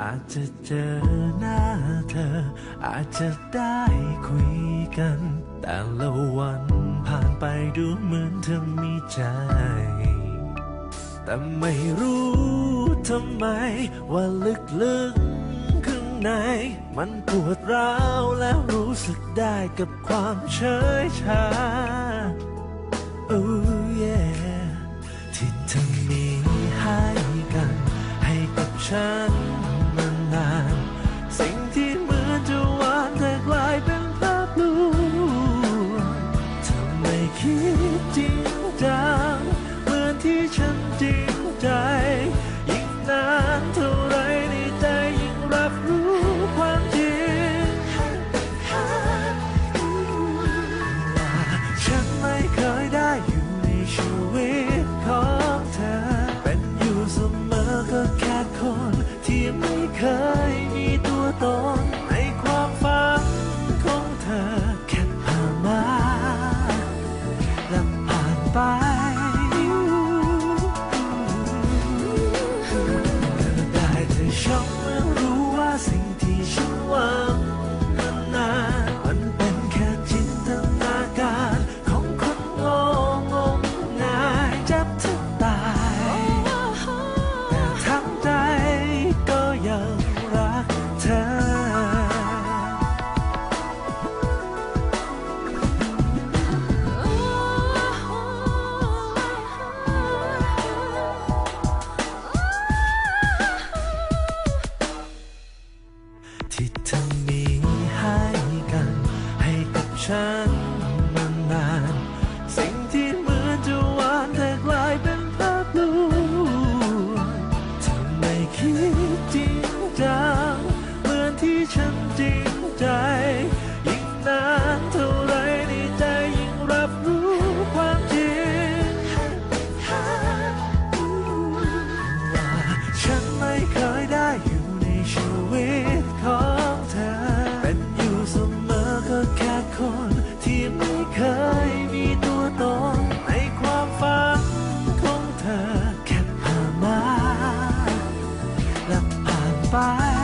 อาจจะเจอหน้าเธอ อาจจะได้คุยกัน แต่ละวันผ่านไปดูเหมือนเธอมีใจ แต่ไม่รู้ทำไม ว่าลึกๆข้างใน มันปวดร้าวแล้วรู้สึกได้กับความเฉยชา 白。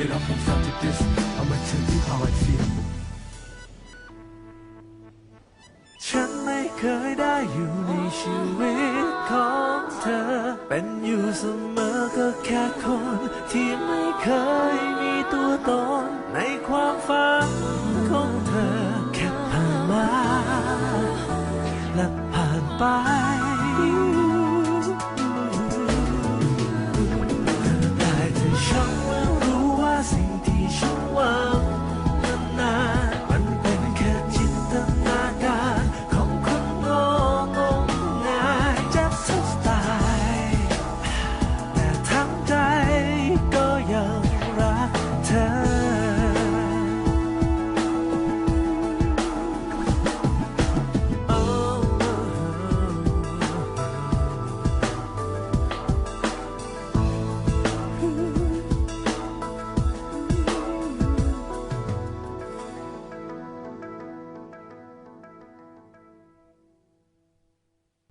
It all comes down to this I'ma tell you how I feel ฉันไม่เคยได้อยู่ในชีวิตของเธอ เป็นอยู่เสมอก็แค่คน ที่ไม่เคยมีตัวตน ในความฝันของเธอ แค่ผ่านมาและผ่านไป